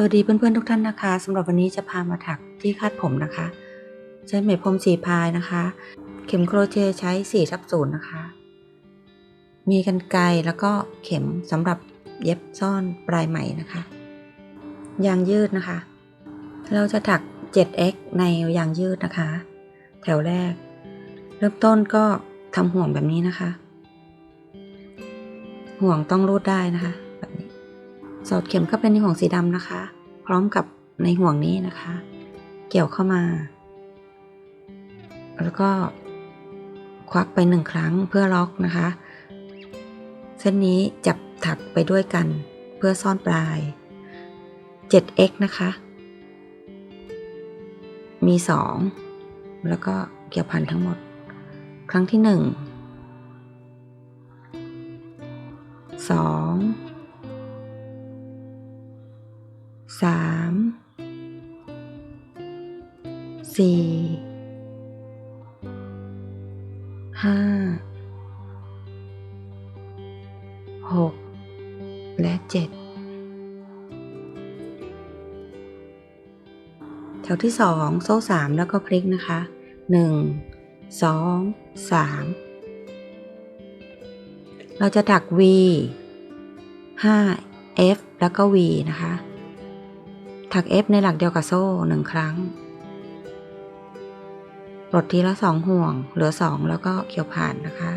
สวัสดีเพื่อนๆทุกท่านนะคะสำหรับวันนี้จะพามาถักที่คาดผมนะคะ ใช้ไหมพรมสีพายนะคะ เข็มโครเชต์ใช้4ทับศูนย์นะคะ มีกันไกรแล้วก็เข็มสำหรับเย็บซ่อนปลายไหมนะคะ ยางยืดนะคะ เราจะถัก 7x ในยางยืดนะคะ แถวแรก เริ่มต้นก็ทำห่วงแบบนี้นะคะ ห่วงต้องรูดได้นะคะแบบนี้สอดเข็มเข้าไปในห่วงสีดำนะคะ พร้อมกับในห่วงนี้นะคะ เกี่ยวเข้ามา แล้วก็ควักไปหนึ่งครั้งเพื่อล็อกนะคะ เส้นนี้จับถักไปด้วยกันเพื่อซ่อนปลาย 7x นะคะ มี 2 แล้วก็เกี่ยวพันทั้งหมด ครั้งที่ 1 2 สามสี่ห้าหกและเจ็ดแถวที่สองโซ่สามแล้วก็พลิกนะคะหนึ่งสองสามเราจะถัก V 5 F แล้วก็ V นะคะ ถัก F ในหลักเดียวกับโซ่หนึ่งครั้ง ปลดทีละสองห่วง เหลือสองแล้วก็เกี่ยวผ่านนะคะ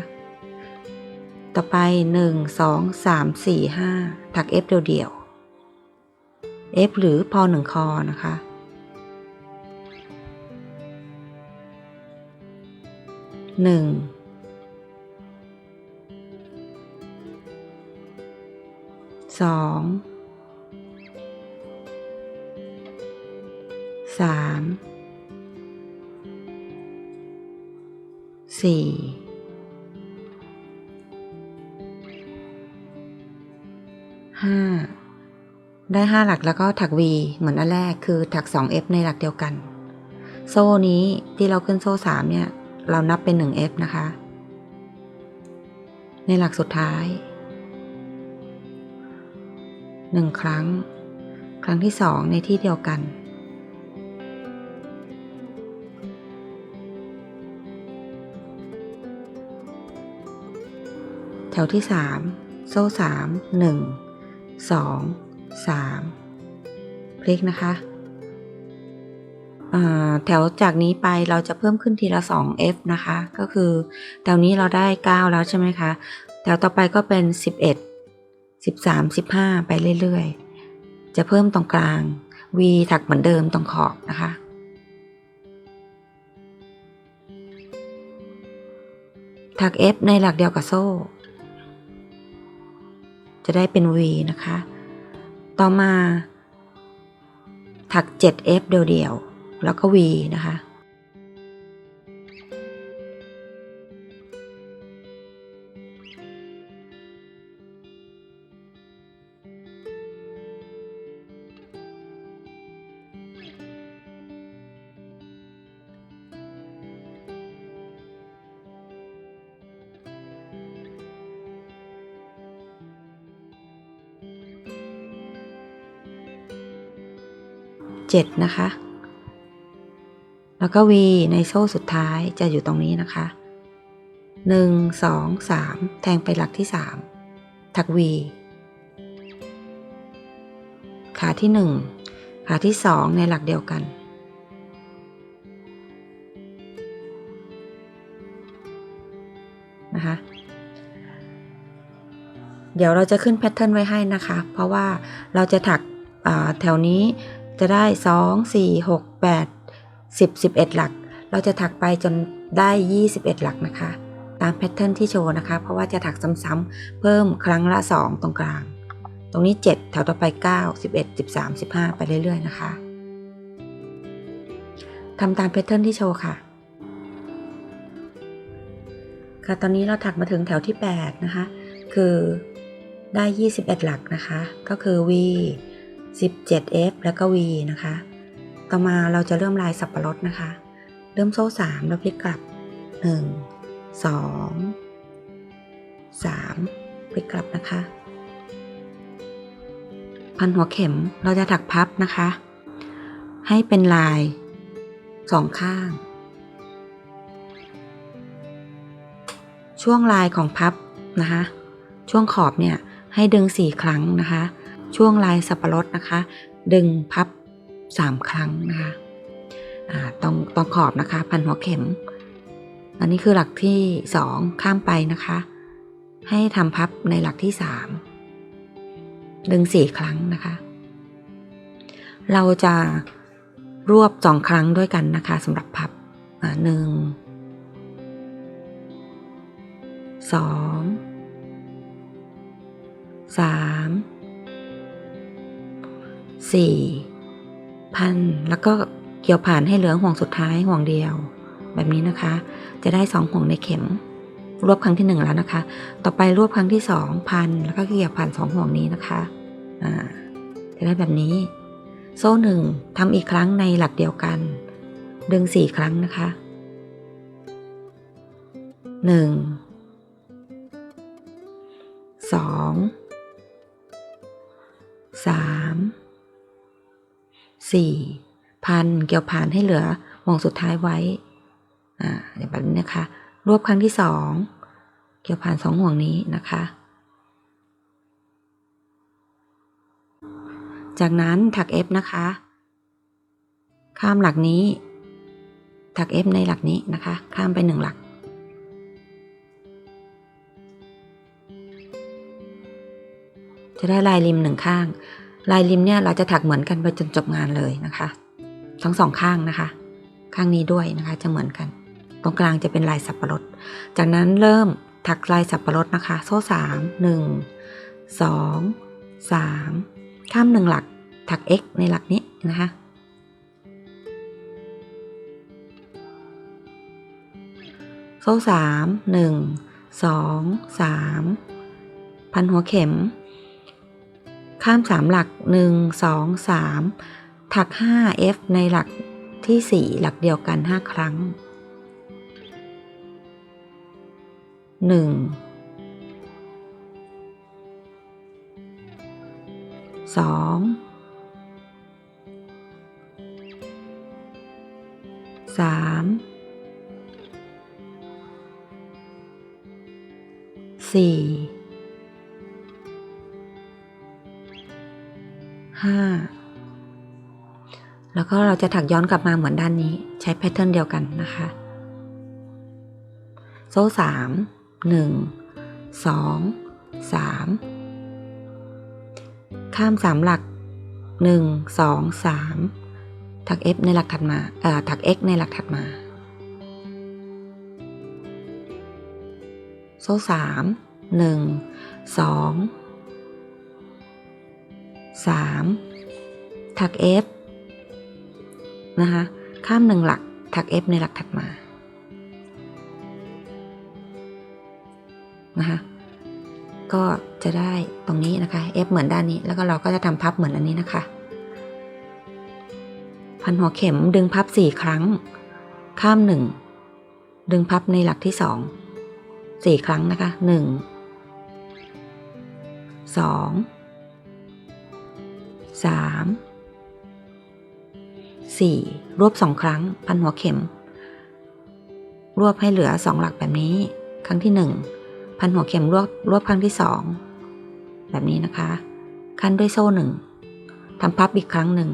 ต่อไปหนึ่งสองสามสี่ห้าถัก F เดียวๆ F หรือพอหนึ่งคอนะคะหนึ่งสอง สามสี่ห้าได้ห้าหลักแล้วก็ถัก V เหมือนอันแรกคือถัก 2F ในหลักเดียวกัน โซ่นี้ที่เราขึ้นโซ่สามเนี่ย เรานับเป็น 1F นะคะ ในหลักสุดท้ายหนึ่งครั้ง ครั้งที่สองในที่เดียวกัน แถวที่สามโซ่สามหนึ่งสองสามพลิกนะคะแถวจากนี้ไปเราจะเพิ่มขึ้นทีละ 2F นะคะ ก็คือแถวนี้เราได้ 9 แล้วใช่ไหมคะ แถวต่อไปก็เป็น 11 13 15 ไปเรื่อยๆ จะเพิ่มตรงกลาง V ถักเหมือนเดิมตรงขอบนะคะถัก F ในหลักเดียวกับโซ่ จะได้เป็น V นะคะ ต่อมาถัก 7F เดี่ยวๆ แล้วก็ V นะคะ 7 นะคะ แล้วก็ V ในโซ่สุดท้ายจะอยู่ตรงนี้นะคะ 1 2 3 แทงไปหลักที่ 3 ถัก V ขาที่ 1 ขาที่ 2 ในหลักเดียวกัน นะคะเดี๋ยวเราจะขึ้นแพทเทิร์นไว้ให้นะคะ เพราะว่าเราจะถักแถวนี้ จะได้ 2 4 6 8 10 11 หลัก เราจะถักไปจนได้ 21 หลักนะคะ ตามแพทเทิร์นที่โชว์นะคะ เพราะว่าจะถักซ้ำๆเพิ่มครั้งละ 2 ตรงกลาง ตรงนี้ 7 แถวต่อไป 9 11 13 15 ไปเรื่อย ๆ นะคะทำตามแพทเทิร์นที่โชว์ค่ะ ค่ะ ตอนนี้เราถักมาถึงแถวที่ 8 นะคะ คือได้ 21 หลักนะคะ ก็คือ V 17F แล้วก็ V นะคะ ต่อมาเราจะเริ่มลายสับปะรดนะคะ เริ่มโซ่ 3 แล้วพลิกกลับ 1 2 3 พลิกกลับนะคะพพันหัวเข็มเราจะถักพับนะคะ ให้เป็นลายสองข้าง ช่วงลายของพับนะคะ ช่วงขอบเนี่ยให้ดึงสี่ครั้งนะคะ ช่วงลายสับปะรดนะคะ ดึงพับสามครั้งนะคะตรงตรงขอบนะคะ พันหัวเข็ม อันนี้คือหลักที่สองข้ามไปนะคะ ให้ทำพับในหลักที่สามดึงสี่ครั้งนะคะ เราจะรวบสองครั้งด้วยกันนะคะสำหรับพับหนึ่งสองสาม สี่พันแล้วก็เกี่ยวผ่านให้เหลือห่วงสุดท้ายห่วงเดียว แบบนี้นะคะ จะได้สองห่วงในเข็ม รวบครั้งที่หนึ่งแล้วนะคะ ต่อไปรวบครั้งที่สองพันแล้วก็เกี่ยวผ่านสองห่วงนี้นะคะอ่าจะได้แบบนี้ โซ่หนึ่งทำอีกครั้งในหลักเดียวกัน ดึงสี่ครั้งนะคะหนึ่งสองสาม สี่พันเกี่ยวผ่านให้เหลือห่วงสุดท้ายไว้อ่าอย่างแบบนี้นะคะ รวบครั้งที่สองเกี่ยวผ่านสองห่วงนี้นะคะ จากนั้นถัก F นะคะ ข้ามหลักนี้ ถัก F ในหลักนี้นะคะ ข้ามไปหนึ่งหลักจะได้ลายริมหนึ่งข้าง ลายริมเนี่ยเราจะถักเหมือนกันไปจนจบงานเลยนะคะ ทั้งสองข้างนะคะ ข้างนี้ด้วยนะคะจะเหมือนกัน ตรงกลางจะเป็นลายสับปะรด จากนั้นเริ่มถักลายสับปะรดนะคะ โซ่สามหนึ่งสองสามข้ามหนึ่งหลักถัก x ในหลักนี้นะคะโซ่สามหนึ่งสองสามพันหัวเข็ม ข้ามสามหลักหนึ่งสองสามถัก 5f ในหลักที่ 4 หลักเดียวกัน 5 ครั้ง 1 2 3 4 ห้าแล้วก็เราจะถักย้อนกลับมาเหมือนด้านนี้ใช้แพทเทิร์นเดียวกันนะคะ โซ่สามหนึ่งสองสามข้ามสามหลักหนึ่งสอสามถัก F ในหลักถัดมาเอ่อถัก X ในหลักถัดมา โซ่สามหนึ่งสอ 3ถัก f นะคะข้ามหนึ่งหลักถัก f ในหลักถัดมานะคะก็จะได้ตรงนี้นะคะ f เหมือนด้านนี้แล้วก็เราก็จะทำพับเหมือนอันนี้นะคะ พันหัวเข็มดึงพับ 4 ครั้ง ข้าม 1 ดึงพับในหลักที่ 2 4 ครั้งนะคะ 1 2 งสามสี่รวบสองครั้ง พันหัวเข็ม รวบให้เหลือสองหลักแบบนี้ ครั้งที่หนึ่งพันหัวเข็มรวบรวบครั้งที่สองแบบนี้นะคะคั้นด้วยโซ่หนึ่งทำพับอีกครั้งหนึ่ง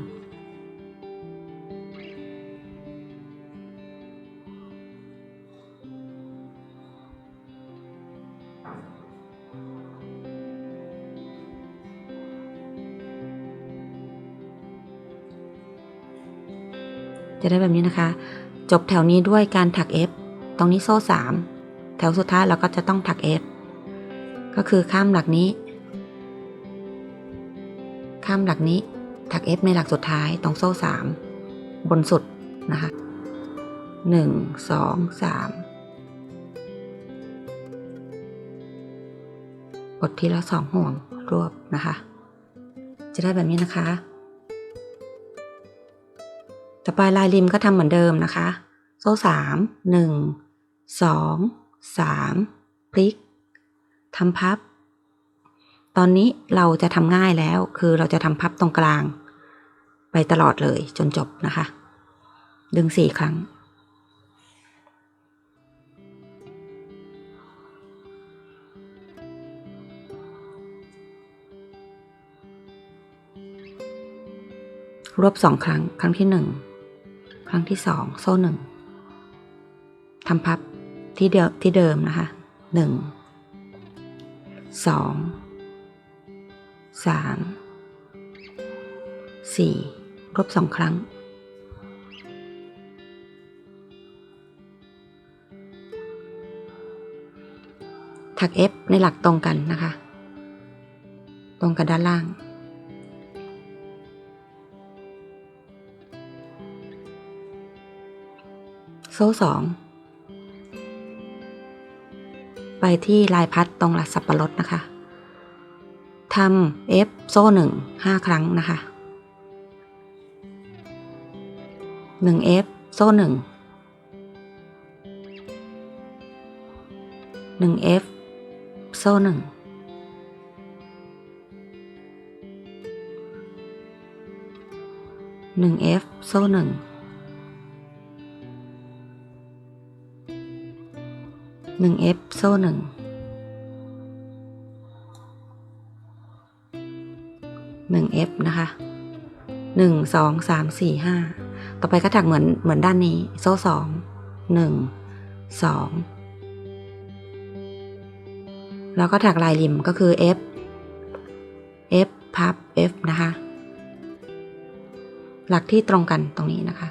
จะได้แบบนี้นะคะ จบแถวนี้ด้วยการถัก F ตรงนี้โซ่ 3 แถวสุดท้ายเราก็จะต้องถัก F ก็คือข้ามหลักนี้ ข้ามหลักนี้ถัก F ในหลักสุดท้ายตรงโซ่ 3 บนสุดนะคะ1 2 3กดทีละสองห่วงรวบนะคะ จะได้แบบนี้นะคะ ต่อไปลายริมก็ทำเหมือนเดิมนะคะ โซ่สามหนึ่งสองสามพลิกทำพับ ตอนนี้เราจะทำง่ายแล้ว คือเราจะทำพับตรงกลาง ไปตลอดเลยจนจบนะคะ ดึงสี่ครั้งรวบสองครั้ง ครั้งที่หนึ่ง ครั้งที่สองโซ่หนึ่งทำพับที่เดิมที่เดิมนะคะหนึ่งสองสามสี่รบสองครั้ง ถัก F ในหลักตรงกันนะคะ ตรงกับด้านล่าง โซ่สองไปที่ลายพัดตรงหลักสับปะรดนะคะทำ F โซ่หนึ่งห้าครั้งนะคะหนึ่ง F โซ่หนึ่งหนึ่ง F โซ่หนึ่งหนึ่ง F โซ่หนึ่ง หนึ่ง F โซ่หนึ่งหนึ่ง F นะคะหนึ่งสองสามสี่ห้าต่อไปก็ถักเหมือนเหมือนด้านนี้ โซ่สองหนึ่งสองแล้วก็ถักลายริมก็คือ F F พับ F นะคะ หลักที่ตรงกันตรงนี้นะคะ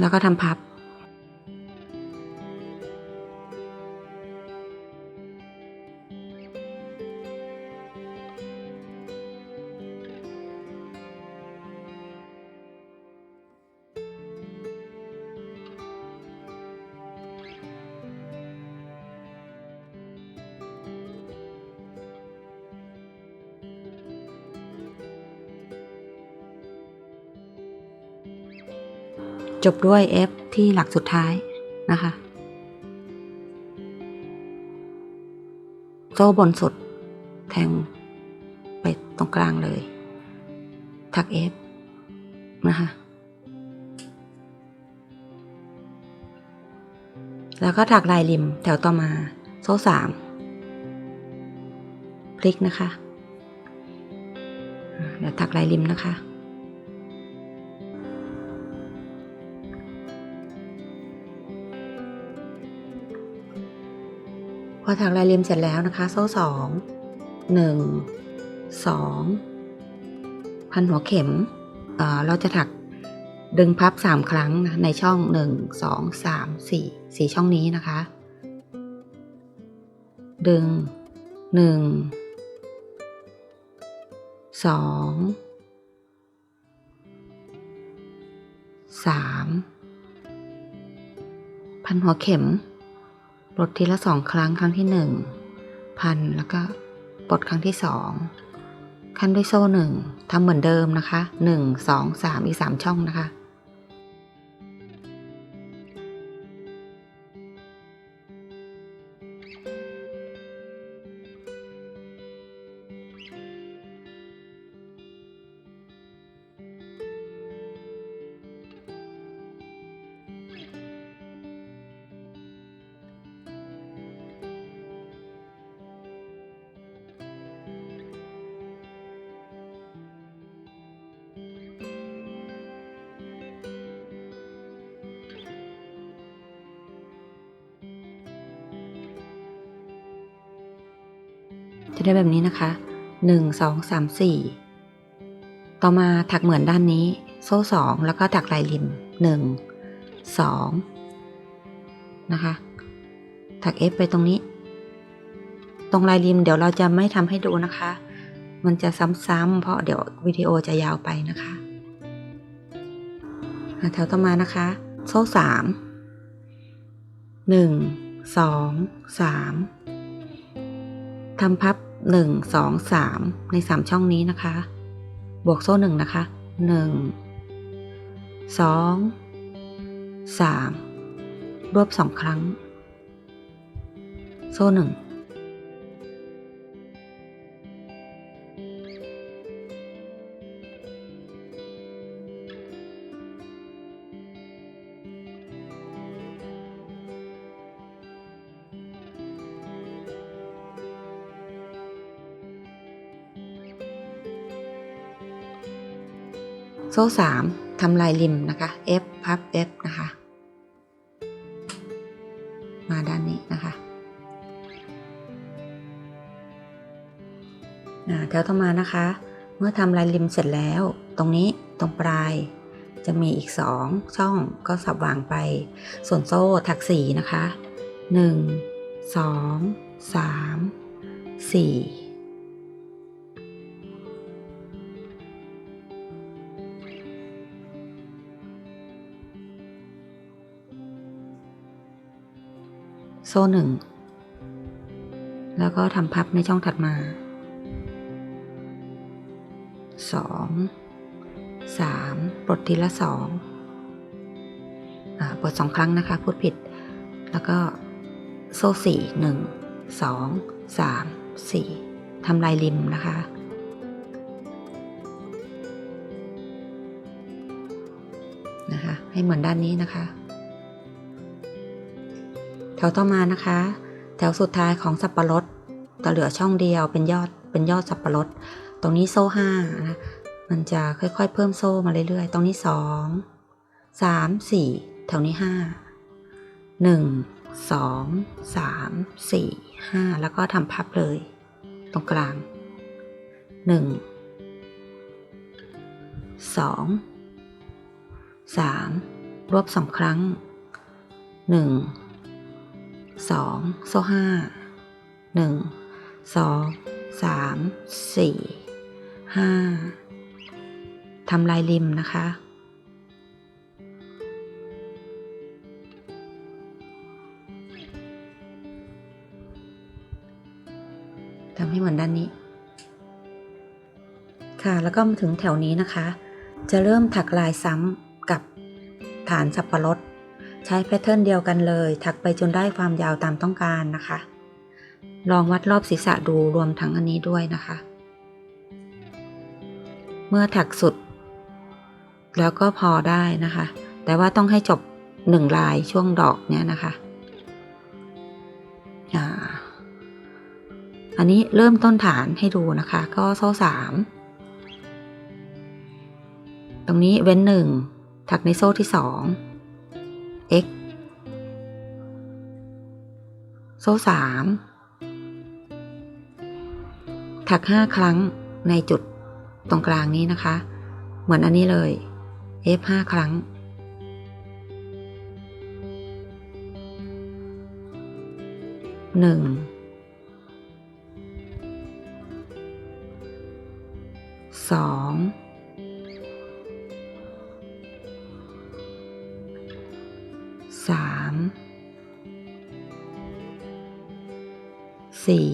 แล้วก็ทำพับ จบด้วย F ที่หลักสุดท้ายนะคะ โซ่บนสุด แทงไปตรงกลางเลย ถัก F นะคะ แล้วก็ถักลายริมแถวต่อมา โซ่สามพลิกนะคะเดี๋ยวถักลายริมนะคะ อถักลายริมเสร็จแล้วนะคะ โซ่สองหนึ่งสองพันหัวเข็มเเราจะถักดึงพับสามครั้งนะในช่องหนึ่งสองสามสี่สี่ช่องนี้นะคะ ดึงหนึ่งสองสามพันหัวเข็ม ลดทีละสองครั้งครั้งที่หนึ่งพันแล้วก็ปลดครั้งที่สองขั้นด้วยโซ่หนึ่งทำเหมือนเดิมนะคะหนึ่งสองสามอีกสามช่องนะคะ จะได้แบบนี้นะคะหนึ่งสองสามสี่ต่อมาถักเหมือนด้านนี้ โซ่สองแล้วก็ถักลายริมหนึ่งสองนะคะ ถัก F ไปตรงนี้ ตรงลายริมเดี๋ยวเราจะไม่ทำให้ดูนะคะ มันจะซ้ำๆเพราะเดี๋ยววิดีโอจะยาวไปนะคะอะแถวต่อมานะคะ โซ่สามหนึ่งสองสามทำพับ 1 2 3 ใน 3 ช่องนี้นะคะ บวกโซ่ 1 นะคะ 1 2 3 รวบ 2 ครั้ง โซ่ 1 ข้อ3ทำลายริมนะคะ F พับ F นะคะ มาด้านนี้นะคะแถวต่อมานะคะ เมื่อทำลายริมเสร็จแล้ว ตรงนี้ตรงปลายจะมีอีก 2 ช่องก็สับวางไป ส่วนโซ่ถักสีนะคะ 1 2 3 4 โซ่หนึ่ง แล้วก็ทำพับในช่องถัดมาสองสามปลดทีละสองอ่าปลดสองครั้งนะคะ พูดผิด แล้วก็โซ่สี่หนึ่งสองสามสี่ทำลายริมนะคะนะคะ ให้เหมือนด้านนี้นะคะ ถวต่อมานะคะ แถวสุดท้ายของสับปะรดจะเหลือช่องเดียวเป็นยอดเป็นยอดสับปะรด ตรงนี้โซ่ห้านะมันจะค่อยๆ เพิ่มโซ่มาเรื่อยๆ ตรงนี้สองสามสี่แถวนี้ห้าหนึ่งสองสามสี่ห้าแล้วก็ทำพับเลย ตรงกลางหนึ่งสองสามรวบสองครั้งหนึ่ง สองโซ่ห้าหนึ่งสองสามสี่ห้าทำลายริมนะคะ ทำให้เหมือนด้านนี้ ค่ะ แล้วก็มาถึงแถวนี้นะคะ จะเริ่มถักลายซ้ำกับฐานสับปะรด ใช้แพทเทิร์นเดียวกันเลย ถักไปจนได้ความยาวตามต้องการนะคะ ลองวัดรอบศีรษะดูรวมทั้งอันนี้ด้วยนะคะ เมื่อถักสุด แล้วก็พอได้นะคะ แต่ว่าต้องให้จบหนึ่งลายช่วงดอกเนี้ยนะคะอันนี้เริ่มต้นฐานให้ดูนะคะ ก็โซ่สามตรงนี้เว้นหนึ่งถักในโซ่ที่สอง x โซ่สามถักห้าครั้งในจุดตรงกลางนี้นะคะ เหมือนอันนี้เลย f ห้าครั้ง หนึ่ง สอง สามสี่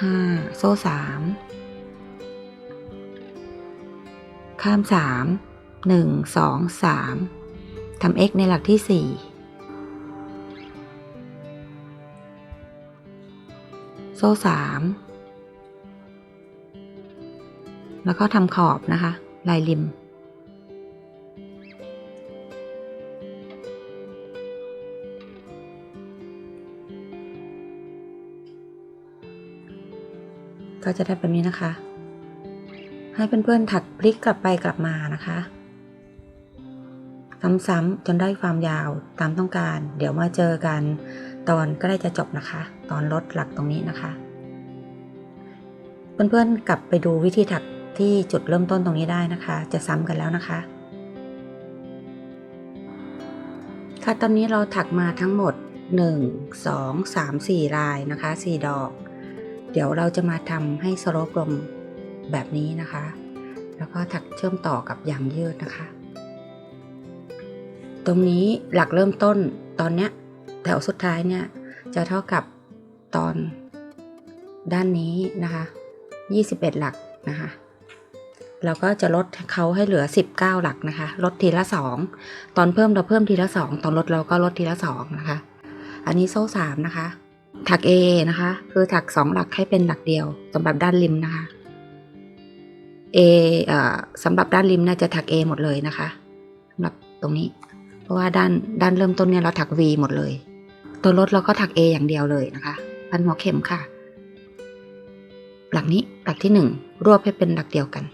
ห้าโซ่สามข้ามสามหนึ่งสองสามทำ x ในหลักที่สี่โซ่สามแล้วก็ทำขอบนะคะ ลายริม ก็จะได้แบบนี้นะคะ ให้เพื่อนๆถักพลิกกลับไปกลับมานะคะซ้ำๆจนได้ความยาวตามต้องการ เดี๋ยวมาเจอกันตอนใกล้จะจบนะคะ ตอนลดหลักตรงนี้นะคะ เพื่อนๆกลับไปดูวิธีถัก ที่จุดเริ่มต้นตรงนี้ได้นะคะ จะซ้ำกันแล้วนะคะ ค่ะตอนนี้เราถักมาทั้งหมด 1 2 3 4 ลายนะคะ 4 ดอก เดี๋ยวเราจะมาทำให้สโลปลงแบบนี้นะคะ แล้วก็ถักเชื่อมต่อกับยางยืดนะคะ ตรงนี้หลักเริ่มต้นตอนเนี้ยแถวสุดท้ายเนี่ยจะเท่ากับตอนด้านนี้นะคะ 21 หลักนะคะ เราก็จะลดเขาให้เหลือ 19 หลักนะคะ ลดทีละ 2 ตอนเพิ่มเราเพิ่มทีละ 2 ตอนลดเราก็ลดทีละ 2 นะคะ อันนี้โซ่ 3 นะคะ ถัก A นะคะ คือถัก 2 หลักให้เป็นหลักเดียวสำหรับด้านริมนะคะ A เอ่อสำหรับด้านริมน่าจะถัก A หมดเลยนะคะสำหรับตรงนี้ เพราะว่าด้านด้านเริ่มต้นเนี่ยเราถัก V หมดเลย ตัวลดเราก็ถัก A อย่างเดียวเลยนะคะ พันหัวเข็มค่ะ หลักนี้หลักที่หนึ่งรวบให้เป็นหลักเดียวกัน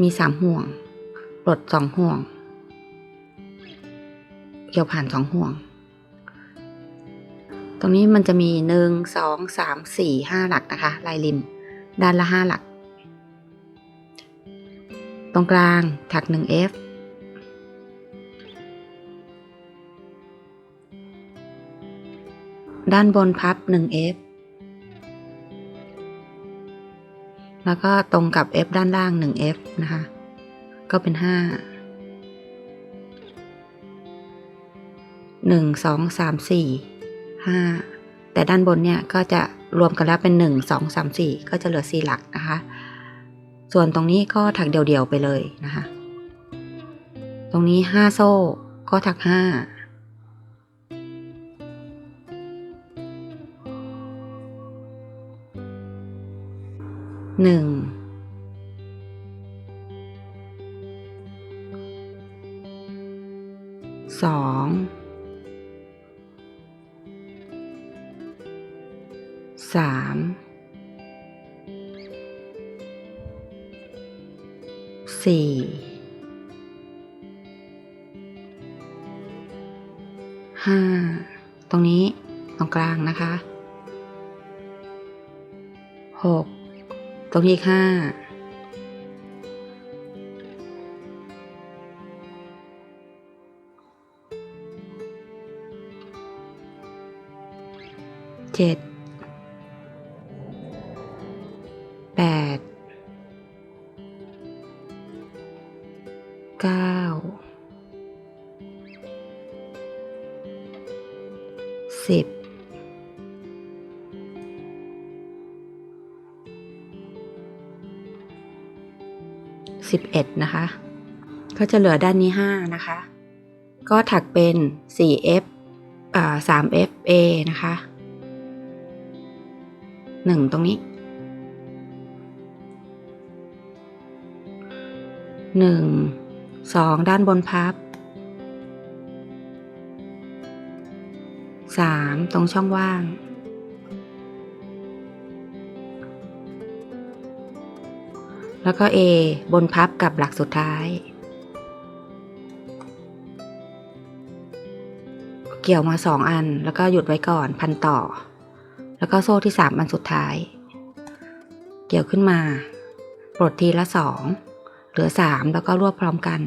มีสามห่วง ปลดสองห่วง เกี่ยวผ่านสองห่วง ตรงนี้มันจะมีหนึ่งสองสามสี่ห้าหลักนะคะ ลายริม ด้านละห้าหลัก ตรงกลางถักหนึ่ง F ด้านบนพับ 1F แล้วก็ตรงกับ F ด้านล่าง 1F นะคะ ก็เป็น 5 1 2 3 4 5 แต่ด้านบนเนี่ยก็จะรวมกันแล้วเป็น 1 2 3 4 ก็จะเหลือ 4 หลักนะคะ ส่วนตรงนี้ก็ถักเดี่ยวๆไปเลยนะคะ ตรงนี้ 5 โซ่ก็ถัก 5 หนึ่งสองสามสี่ห้าตรงนี้ตรงกลางนะคะหก ตรงที่ห้าเจ็ด 11 นะคะ ก็จะเหลือด้านนี้ 5 นะคะ ก็ถักเป็น 4f อ่า 3fa นะคะ 1 ตรงนี้ 1 2 ด้านบนพับ 3 ตรงช่องว่าง แล้วก็ A บนพับกับหลักสุดท้าย เกี่ยวมาสองอันแล้วก็หยุดไว้ก่อนพันต่อ แล้วก็โซ่ที่สามอันสุดท้าย เกี่ยวขึ้นมา ปลดทีละสองเหลือสามแล้วก็รวบพร้อมกัน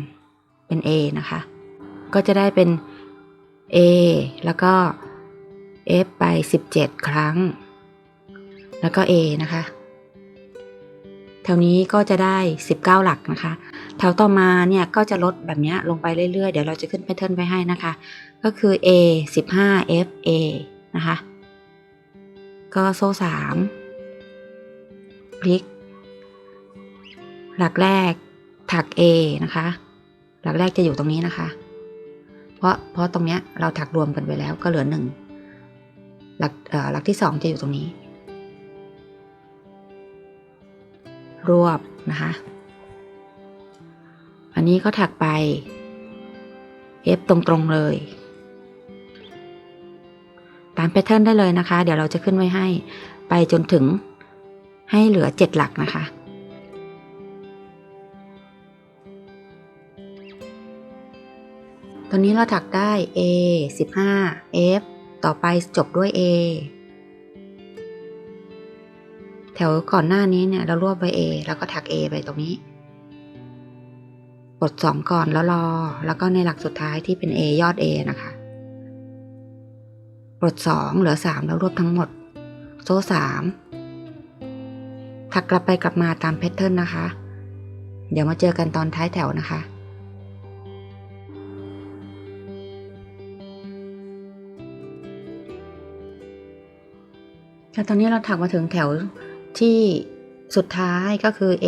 เป็น A นะคะ ก็จะได้เป็น A แล้วก็ F ไป 17 ครั้ง แล้วก็ A นะคะ แถวนี้ก็จะได้ 19 หลักนะคะ แถวต่อมาเนี่ยก็จะลดแบบนี้ลงไปเรื่อยๆ เดี๋ยวเราจะขึ้นแพทเทิร์นไว้ให้นะคะ ก็คือ A 15 F A นะคะ ก็โซ่3พลิก หลักแรกถัก A นะคะ หลักแรกจะอยู่ตรงนี้นะคะ เพราะเพราะตรงเนี้ยเราถักรวมกันไปแล้วก็เหลือหนึ่งหลักเออหลักที่สองจะอยู่ตรงนี้ รวบนะคะ อันนี้ก็ถักไป F ตรงๆเลย ตามแพทเทิร์นได้เลยนะคะ เดี๋ยวเราจะขึ้นไว้ให้ ไปจนถึงให้เหลือเจ็ดหลักนะคะตอนนี้เราถักได้ A 15 F ต่อไปจบด้วย A แถวก่อนหน้านี้เนี่ยเรารวบไว้ A แล้วก็ถัก A ไปตรงนี้ กดสองก่อนแล้วรอ แล้วก็ในหลักสุดท้ายที่เป็น A ยอด A นะคะปลดสองเหลือสามแล้วรวบทั้งหมด โซ่สามถักกลับไปกลับมาตามแพทเทิร์นนะคะ เดี๋ยวมาเจอกันตอนท้ายแถวนะคะค่ตอนนี้เราถักมาถึงแถว ที่สุดท้ายก็คือ A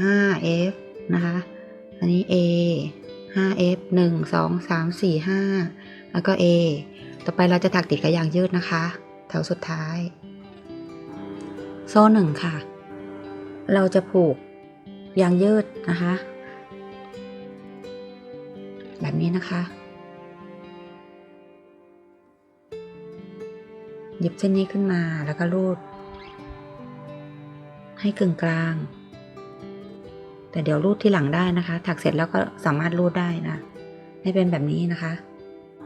5 F นะคะ อันนี้ A 5 F 1 2 3 4 5 แล้วก็ A ต่อไปเราจะถักติดกับยางยืดนะคะ แถวสุดท้าย โซ่หนึ่งค่ะ เราจะผูกยางยืดนะคะ แบบนี้นะคะ หยิบเส้นนี้ขึ้นมาแล้วก็รูด ให้กึ่งกลาง แต่เดี๋ยวรูดที่หลังได้นะคะ ถักเสร็จแล้วก็สามารถรูดได้นะให้เป็นแบบนี้นะคะ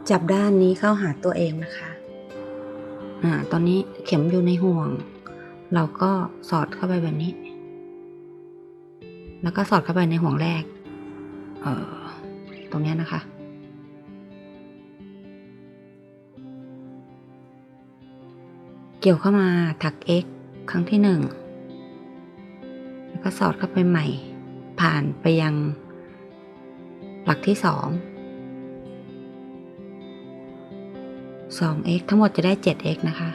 จับด้านนี้เข้าหาตัวเองนะคะอ่าตอนนี้เข็มอยู่ในห่วง เราก็สอดเข้าไปแบบนี้ แล้วก็สอดเข้าไปในห่วงแรก เอ่อตรงนี้นะคะเกี่ยวเข้ามาถัก x ครั้งที่หนึ่ง ก็สอดเข้าไปใหม่ ผ่านไปยัง หลักที่สอง 2x ทั้งหมดจะได้ 7x นะคะ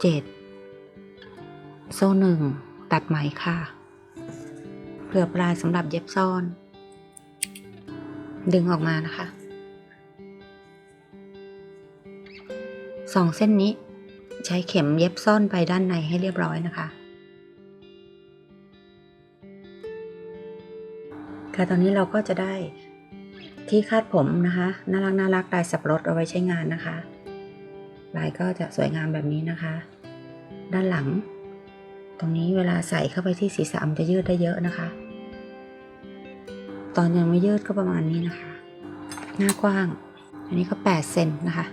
7 โซ่หนึ่งตัดไหมค่ะ เผื่อปลายสำหรับเย็บซ่อน ดึงออกมานะคะสองเส้นนี้ใช้เข็มเย็บซ่อนไปด้านในให้เรียบร้อยนะคะ ค่ะตอนนี้เราก็จะได้ที่คาดผมนะคะ น่ารักน่ารักลายสับปรดเอาไว้ใช้งานนะคะ ลายก็จะสวยงามแบบนี้นะคะ ด้านหลัง ตรงนี้เวลาใส่เข้าไปที่ศีรษะมันจะยืดได้เยอะนะคะ ตอนยังไม่ยืดก็ประมาณนี้นะคะ หน้ากว้าง อันนี้ก็ 8 เซนนะคะ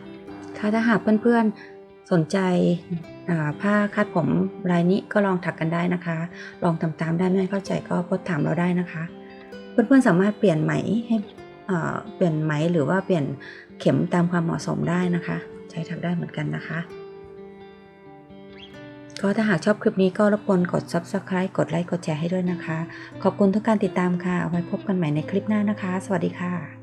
ค่ะถ้าหากเพื่อนๆสนใจผ้าคาดผมลายนี้ก็ลองถักกันได้นะคะ ลองทำตามได้ไม่เข้าใจก็โพสถามเราได้นะคะ เพื่อนๆสามารถเปลี่ยนไหมให้เปลี่ยนไหมหรือว่าเปลี่ยนเข็มตามความเหมาะสมได้นะคะ ใช้ถักได้เหมือนกันนะคะ ก็ถ้าหากชอบคลิปนี้ก็รบกวนกด subscribe กดไลค์กดแชร์ให้ด้วยนะคะ ขอบคุณทุกการติดตามค่ะ เอาไว้พบกันใหม่ในคลิปหน้านะคะ สวัสดีค่ะ